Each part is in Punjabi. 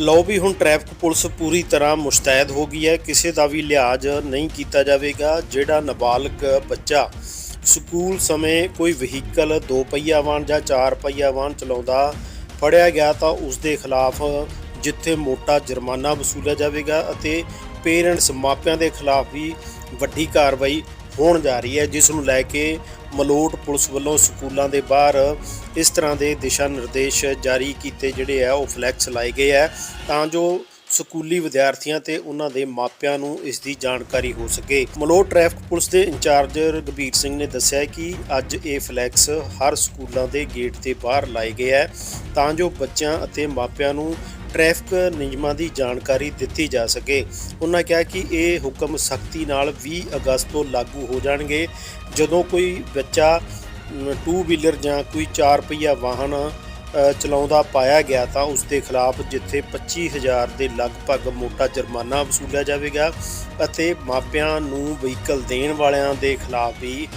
ਲਓ ਵੀ ਹੁਣ ਟ੍ਰੈਫਿਕ ਪੁਲਿਸ ਪੂਰੀ ਤਰ੍ਹਾਂ ਮੁਸ਼ਤੈਦ ਹੋ ਗਈ ਹੈ। ਕਿਸੇ ਦਾ ਵੀ ਲਿਹਾਜ਼ ਨਹੀਂ ਕੀਤਾ ਜਾਵੇਗਾ। ਜਿਹੜਾ ਨਾਬਾਲਗ ਬੱਚਾ ਸਕੂਲ ਸਮੇਂ ਕੋਈ ਵਹੀਕਲ, ਦੋ ਪਹੀਆ ਵਾਹਨ ਜਾਂ ਚਾਰ ਪਹੀਆ ਵਾਹਨ ਚਲਾਉਂਦਾ ਫੜਿਆ ਗਿਆ ਤਾਂ ਉਸ ਦੇ ਖਿਲਾਫ ਜਿੱਥੇ ਮੋਟਾ ਜੁਰਮਾਨਾ ਵਸੂਲਿਆ ਜਾਵੇਗਾ ਅਤੇ ਪੇਰੈਂਟਸ ਮਾਪਿਆਂ ਦੇ ਖਿਲਾਫ ਵੀ ਵੱਡੀ ਕਾਰਵਾਈ ਹੋਣ ਜਾ ਰਹੀ ਹੈ, ਜਿਸ ਨੂੰ ਲੈ ਕੇ ਮਲੋਟ ਪੁਲਿਸ ਵੱਲੋਂ ਸਕੂਲਾਂ ਦੇ ਬਾਹਰ ਇਸ ਤਰ੍ਹਾਂ ਦੇ ਦਿਸ਼ਾ ਨਿਰਦੇਸ਼ ਜਾਰੀ ਕੀਤੇ ਜਿਹੜੇ ਆ, ਉਹ ਫਲੈਕਸ ਲਾਏ ਗਏ ਆ। ਤਾਂ ਜੋ ਸਕੂਲੀ ਵਿਦਿਆਰਥੀਆਂ ਤੇ ਉਹਨਾਂ ਦੇ ਮਾਪਿਆਂ ਨੂੰ ਇਸ ਦੀ ਜਾਣਕਾਰੀ ਹੋ ਸਕੇ। ਮਲੋਟ ਟ੍ਰੈਫਿਕ ਪੁਲਿਸ ਦੇ ਇੰਚਾਰਜ ਰਗਬੀਰ ਸਿੰਘ ਨੇ ਦੱਸਿਆ ਕਿ ਅੱਜ ਇਹ ਫਲੈਕਸ ਹਰ ਸਕੂਲਾਂ ਦੇ ਗੇਟ 'ਤੇ ਬਾਹਰ ਲਾਏ ਗਏ ਹੈ, ਤਾਂ ਜੋ ਬੱਚਿਆਂ ਅਤੇ ਮਾਪਿਆਂ ਨੂੰ ਟ੍ਰੈਫਿਕ ਨਿਯਮਾਂ ਦੀ ਜਾਣਕਾਰੀ ਦਿੱਤੀ ਜਾ ਸਕੇ। ਉਹਨਾਂ ਕਿਹਾ ਕਿ ਇਹ ਹੁਕਮ ਸਖਤੀ ਨਾਲ 20 ਅਗਸਤ ਤੋਂ ਲਾਗੂ ਹੋ ਜਾਣਗੇ। ਜਦੋਂ ਕੋਈ ਬੱਚਾ ਟੂ ਵੀਲਰ ਜਾਂ ਕੋਈ 4 ਪਹੀਆ ਵਾਹਨ ਚਲਾਉਂਦਾ ਪਾਇਆ ਗਿਆ ਤਾਂ ਉਸ ਦੇ ਖਿਲਾਫ ਜਿੱਥੇ 25000 ਦੇ ਲਗਭਗ ਮੋਟਾ ਜੁਰਮਾਨਾ ਵਸੂਲਿਆ ਜਾਵੇਗਾ ਅਤੇ ਮਾਪਿਆਂ ਨੂੰ ਵਹੀਕਲ ਦੇਣ ਵਾਲਿਆਂ ਦੇ ਖਿਲਾਫ ਵੀ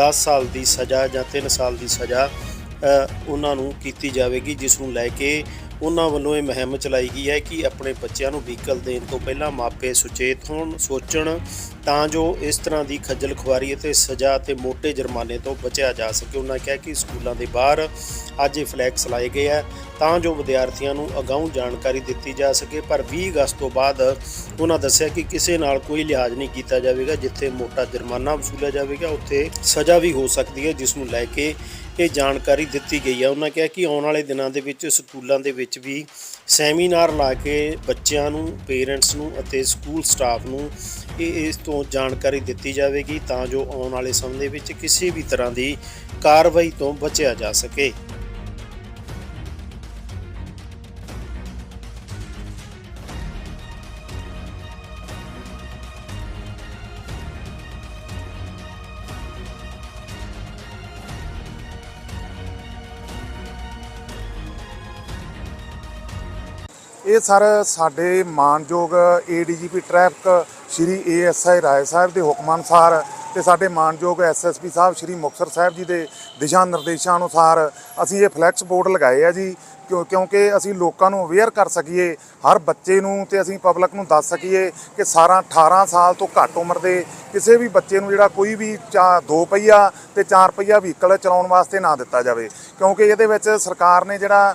10 ਸਾਲ ਦੀ ਸਜ਼ਾ ਜਾਂ 3 ਸਾਲ ਦੀ ਸਜ਼ਾ ਉਹਨਾਂ ਨੂੰ ਕੀਤੀ ਜਾਵੇਗੀ, ਜਿਸ ਨੂੰ ਲੈ ਕੇ ਉਹਨਾਂ ਵੱਲੋਂ ਇਹ ਮੁਹਿੰਮ ਚਲਾਈ ਗਈ ਹੈ ਕਿ ਆਪਣੇ ਬੱਚਿਆਂ ਨੂੰ ਵਹੀਕਲ ਦੇਣ ਤੋਂ ਪਹਿਲਾਂ ਮਾਪੇ ਸੁਚੇਤ ਹੋਣ, ਸੋਚਣ, ਤਾਂ ਜੋ ਇਸ ਤਰ੍ਹਾਂ ਦੀ ਖੱਜਲ ਖੁਆਰੀ ਅਤੇ ਸਜ਼ਾ ਤੇ ਮੋٹے ਜੁਰਮਾਨੇ ਤੋਂ ਬਚਿਆ ਜਾ ਸਕੇ। ਉਹਨਾਂ ਕਿਹਾ ਕਿ ਸਕੂਲਾਂ ਦੇ ਬਾਹਰ ਅੱਜ ਇਹ ਫਲੈਕਸ ਲਾਏ ਗਏ ਹੈ। ਤਾਂ ਜੋ ਵਿਦਿਆਰਥੀਆਂ ਨੂੰ ਅਗਾਊਂ ਜਾਣਕਾਰੀ ਦਿੱਤੀ ਜਾ ਸਕੇ, ਪਰ 20 ਅਗਸਤ ਤੋਂ ਬਾਅਦ ਉਹਨਾਂ ਦੱਸਿਆ ਕਿ ਕਿਸੇ ਨਾਲ ਕੋਈ ਲਿਹਾਜ਼ ਨਹੀਂ ਕੀਤਾ ਜਾਵੇਗਾ, ਜਿੱਥੇ ਮੋਟਾ ਜੁਰਮਾਨਾ ਵਸੂਲਿਆ ਜਾਵੇਗਾ, ਉੱਥੇ ਸਜ਼ਾ ਵੀ ਹੋ ਸਕਦੀ ਹੈ, ਜਿਸ ਨੂੰ ਲੈ ਕੇ ਇਹ ਜਾਣਕਾਰੀ ਦਿੱਤੀ ਗਈ ਹੈ। ਉਹਨਾਂ ਕਿਹਾ ਕਿ ਆਉਣ ਵਾਲੇ ਦਿਨਾਂ ਦੇ ਵਿੱਚ ਸਕੂਲਾਂ ਦੇ ਵਿੱਚ ਵੀ ਸੈਮੀਨਾਰ ਲਾ ਕੇ ਬੱਚਿਆਂ ਨੂੰ, ਪੇਰੈਂਟਸ ਨੂੰ ਅਤੇ ਸਕੂਲ ਸਟਾਫ ਨੂੰ ਇਹ ਇਸ ਤੋਂ ਜਾਣਕਾਰੀ ਦਿੱਤੀ ਜਾਵੇਗੀ, ਤਾਂ ਜੋ ਆਉਣ ਵਾਲੇ ਸਮੇਂ ਦੇ ਵਿੱਚ ਕਿਸੇ ਵੀ ਤਰ੍ਹਾਂ ਦੀ ਕਾਰਵਾਈ ਤੋਂ ਬਚਿਆ ਜਾ ਸਕੇ। ਇਹ ਸਰ ਸਾਡੇ ਮਾਨਯੋਗ ADGP traffic Shri ASI Rai Sahib ਦੇ ਹੁਕਮ ਅਨੁਸਾਰ ਤੇ ਸਾਡੇ ਮਾਨਯੋਗ ਐਸਐਸਪੀ ਸਾਹਿਬ ਸ਼੍ਰੀ ਮੁਕਤਸਰ ਸਾਹਿਬ ਜੀ ਦੇ ਦਿਸ਼ਾ ਨਿਰਦੇਸ਼ਾਂ ਅਨੁਸਾਰ ਅਸੀਂ ਇਹ ਫਲੈਕਸ ਬੋਰਡ ਲਗਾਏ ਆ ਜੀ, ਕਿਉਂ- ਕਿਉਂਕਿ ਅਸੀਂ ਲੋਕਾਂ ਨੂੰ ਅਵੇਅਰ ਕਰ ਸਕੀਏ, ਹਰ ਬੱਚੇ ਨੂੰ ਤੇ ਅਸੀਂ ਪਬਲਿਕ ਨੂੰ ਦੱਸ ਸਕੀਏ ਕਿ ਸਾਰਾ 18 ਸਾਲ ਤੋਂ ਘੱਟ ਉਮਰ ਦੇ ਕਿਸੇ ਵੀ ਬੱਚੇ ਨੂੰ ਜਿਹੜਾ ਕੋਈ ਵੀ ਚਾ, ਦੋ ਪਹੀਆ ਤੇ ਚਾਰ ਪਹੀਆ ਵਹੀਕਲ ਚਲਾਉਣ ਵਾਸਤੇ ਨਾ ਦਿੱਤਾ ਜਾਵੇ। ਕਿਉਂਕਿ ਇਹਦੇ ਵਿੱਚ ਸਰਕਾਰ ਨੇ ਜਿਹੜਾ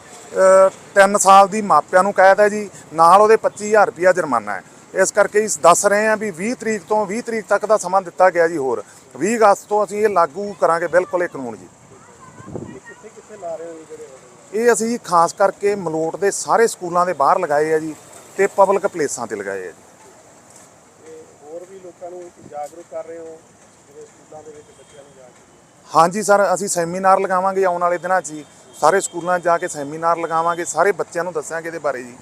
3 ਸਾਲ ਦੀ ਮਾਪਿਆਂ ਨੂੰ ਕਹਿ ਹੈ ਜੀ, ਨਾਲ ਉਹਦੇ 25000 ਰੁਪਇਆ ਜੁਰਮਾਨਾ ਹੈ। ਇਸ ਕਰਕੇ ਇਸ ਦੱਸ ਰਹੇ ਹਾਂ ਵੀ 20 ਤਰੀਕ ਤੋਂ 20 ਤਰੀਕ ਤੱਕ ਦਾ ਸਮਾਂ ਦਿੱਤਾ ਗਿਆ ਜੀ ਹੋਰ। 20 ਅਗਸਤ ਤੋਂ ਅਸੀਂ ਇਹ ਲਾਗੂ ਕਰਾਂਗੇ ਬਿਲਕੁਲ ਇਹ ਕਾਨੂੰਨ ਜੀ। ਕਿੱਥੇ ਕਿੱਥੇ ਲਾ ਰਹੇ ਹੋ ਜਿਹੜੇ ਇਹ ਅਸੀਂ ਖਾਸ ਕਰਕੇ ਮਲੋਟ ਦੇ ਸਾਰੇ ਸਕੂਲਾਂ ਦੇ ਬਾਹਰ ਲਗਾਏ ਆ ਜੀ ਤੇ ਪਬਲਿਕ ਪਲੇਸਾਂ ਤੇ ਲਗਾਏ ਆ ਜੀ। ਹੋਰ ਵੀ ਲੋਕਾਂ ਨੂੰ ਜਾਗਰੂਕ ਕਰ ਰਹੇ ਹੋ ਜਿਹੜੇ ਸਕੂਲਾਂ ਦੇ ਵਿੱਚ ਬੱਚਿਆਂ ਨੂੰ ਜਾ ਕੇ ਹਾਂਜੀ ਸਰ ਅਸੀਂ ਸੈਮੀਨਾਰ ਲਗਾਵਾਂਗੇ ਆਉਣ ਵਾਲੇ ਦਿਨਾਂ 'ਚ ਜੀ। ਸਾਰੇ ਸਕੂਲਾਂ 'ਚ ਜਾ ਕੇ ਸੈਮੀਨਾਰ ਲਗਾਵਾਂਗੇ ਸਾਰੇ ਬੱਚਿਆਂ ਨੂੰ ਦੱਸਾਂਗੇ ਇਹਦੇ ਬਾਰੇ ਜੀ।